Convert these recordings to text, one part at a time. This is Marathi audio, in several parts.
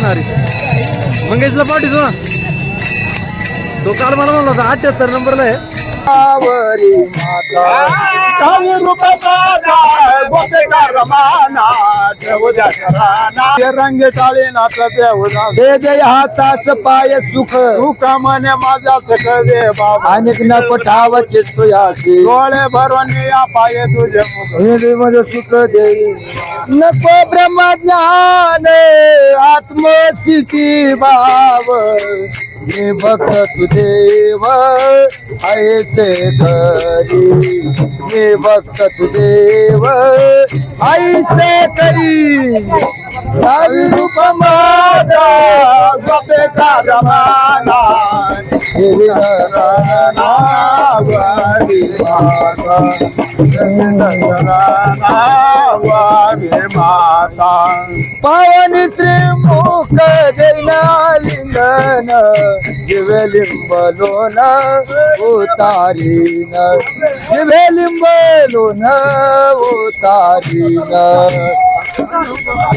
असणार आहे मंगेशला पाठवतो ना. तो काल मला म्हणला होता अठ्याहत्तर नंबरला आहे. काही रुपयाचा गोपेका रमाना ठेवद्या शराना ते रंग टाळे नाचा देवना दे दे हाताच पाय सुख सुख मने माझा सकळ दे बाबा अनेक नको पठाव चितुयासी डोळे भरून या पाय तुझे मुखमध्ये सुख दे नको ब्रह्मज्ञान आत्मस्थिती भाव. मी भक्त तू देव ऐसे करी। मी भक्त तू देव ऐसे करी। रवि रूप माता गोपे का जमाना देवी नावारी माता। माता। पावनी त्रिमुख जैना लिंगन दिवे लिंबलोन उतारीन. दिवे लिंबलोन उतारीन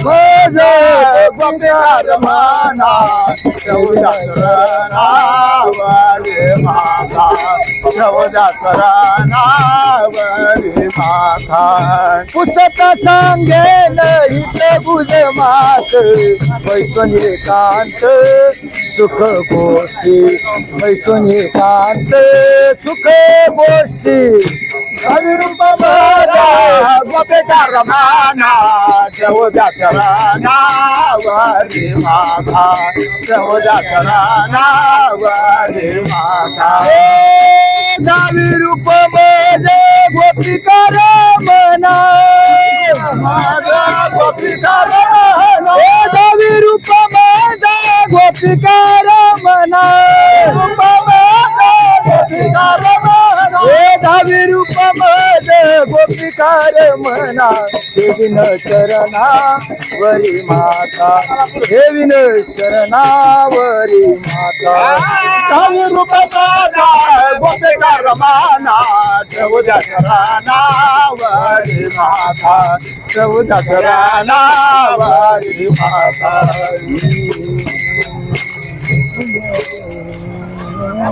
गोपिकार माना. चौदा नावारे माता. चौदा नावारे माता. पुसत सांगेन इथं गुज मात. पैसून एकांत सुख गोष्टी. पैसून एकांत सुख गोष्टी. अविरूप माझा गोपेकार माना चौदा नावारे माता। चौदा नावारे माता दावी रूप माझे गोपिकार मना। माझा गोपिकार दावी रूप माझा गोपिकार मना। हे दावी रूप माझे गोपिकार मना देवीन चरणा वरी माता देवीन चरणावरी माता. दावी रूप माझा गोपिकार मना चौदा शरणावरी माता चौदा शरणावरी माता.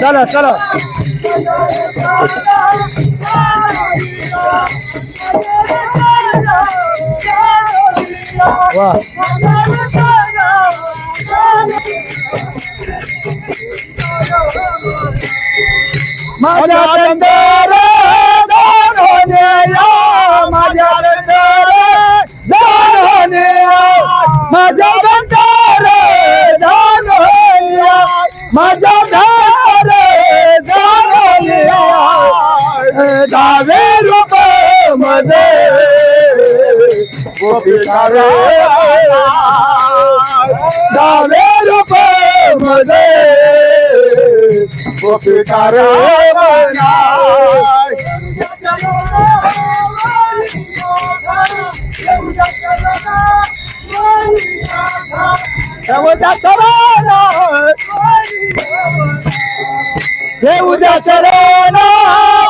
Chala, chala. Oh, wow. माझ्या नंतर दान होणे या दावे रूपमध्ये गोपिका रे दावे रूपमध्ये गोपिका रे उद्या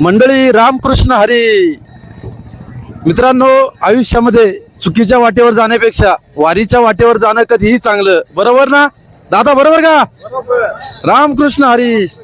मंडळी रामकृष्ण हरी. मित्रांनो आयुष्यामध्ये चुकीच्या वाटेवर जाण्यापेक्षा वारीच्या वाटेवर जाणं कधीही चांगलं. बरोबर ना? दादा बरोबर का? रामकृष्ण हरीश.